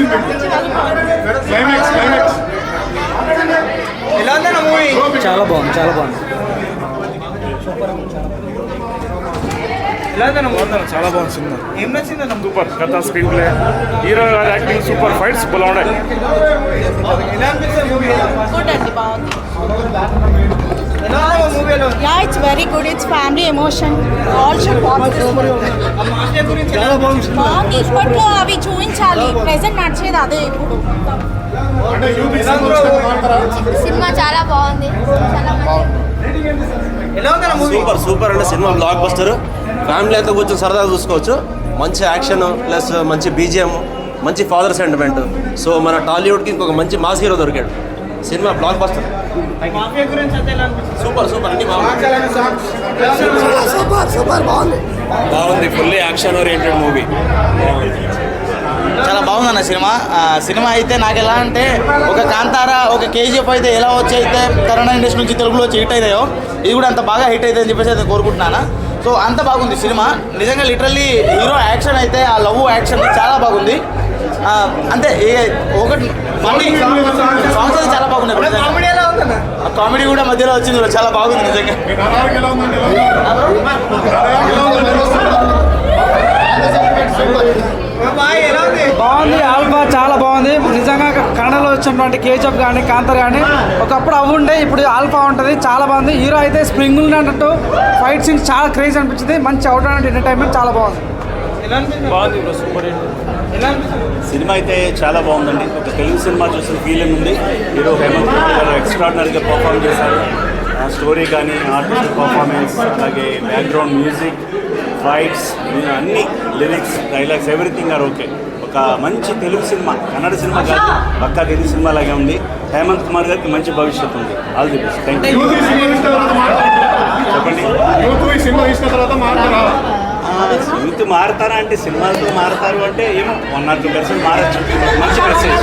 అనిపించింది climax climax ఎలా ఉందన్న మూవీ చాలా బాగుంది. చాలా బాగుంది చాలా బాగుంది సినిమా. ఏం నచ్చిందన్న సూపర్ కథ స్క్రీన్ ప్లే హీరో గారి యాక్టింగ్ సూపర్ ఫైట్స్ బాగున్నాయి it's very good it's family emotion all should? బాగుంది ఇప్పట్లో అవి చూపించాలి. ప్రెసెంట్ నడిచేది అదే ఇప్పుడు. సినిమా చాలా బాగుంది. చాలా మంచి ఎలా ఉందన్న మూవీ సూపర్ సూపర్ అంటే సినిమా బ్లాక్ బస్టర్ ఫ్యామిలీ అంతా కూర్చొని సరదాగా చూసుకోవచ్చు. మంచి యాక్షన్ ప్లస్ మంచి బీజిఎం మంచి ఫాదర్ సెంటిమెంట్ సో మన టాలీవుడ్కి ఇంకొక మంచి మాస్ హీరో దొరికాడు. Cinema blockbuster super super అన్ని బాగుంది. బాగుంది ఫుల్లీ యాక్షన్ ఓరియంటెడ్ మూవీ చాలా బాగుందన్న సినిమా. ఆ, సినిమా అయితే నాకు ఎలా అంటే ఒక కాంతార ఒక కేజీఎఫ్ అయితే ఎలా వచ్చి అయితే కన్నడ ఇండస్ట్రీ నుంచి తెలుగులో వచ్చి హిట్ అయ్యాయో ఇది కూడా అంత బాగా హిట్ అయితే అని చెప్పేసి అయితే కోరుకుంటున్నాను. సో అంత బాగుంది సినిమా. నిజంగా లిటరల్లీ హీరో యాక్షన్ అయితే ఆ లవ్ యాక్షన్ చాలా బాగుంది. అంతే ఒకటి మళ్ళీ సాంగ్స్ అయితే చాలా బాగున్నాయి నిజంగా. కామెడీ ఎలా ఉందన్న ఆ కామెడీ కూడా మధ్యలో వచ్చింది చాలా బాగుంది నిజంగా బాగుంది ఆల్ఫా చాలా బాగుంది. నిజంగా కన్నడలో వచ్చినటువంటి కేజీఎఫ్ కానీ కాంతర్ కానీ ఒకప్పుడు అవి ఉండే ఇప్పుడు ఆల్ఫా ఉంటుంది చాలా బాగుంది. హీరో అయితే స్ప్రింగ్ అన్నట్టు ఫైట్ సీన్స్ చాలా క్రేజ్ అనిపించింది. మంచి అవుట్ అండ్ ఎంటర్టైన్మెంట్ చాలా బాగుంది. బాగుంది బ్రో సూపర్ సినిమా అయితే చాలా బాగుందండి. ఒక తెలుగు సినిమా చూసిన ఫీలింగ్ ఉంది. హీరో హేమంత్ కుమార్ గారు ఎక్స్ట్రాడినరీగా పర్ఫామ్ చేశారు. ఆ స్టోరీ కానీ ఆర్టిస్ట్ పర్ఫార్మెన్స్ అలాగే బ్యాక్గ్రౌండ్ మ్యూజిక్ ఫైట్స్ అన్ని lyrics dialogues everything are okay ఒక మంచి తెలుగు సినిమా కన్నడ సినిమా కాదు పక్కా తెలుగు సినిమా లాగే ఉంది. హేమంత్ కుమార్ గారికి మంచి భవిష్యత్తు ఉంది. All the best thank you చెప్పండి. యూత్ మారుతారా అంటే సినిమాలతో మారుతారు అంటే ఏమో వన్ ఆర్ టూ పర్సెంట్ మారచ్చు. మంచి మెసేజ్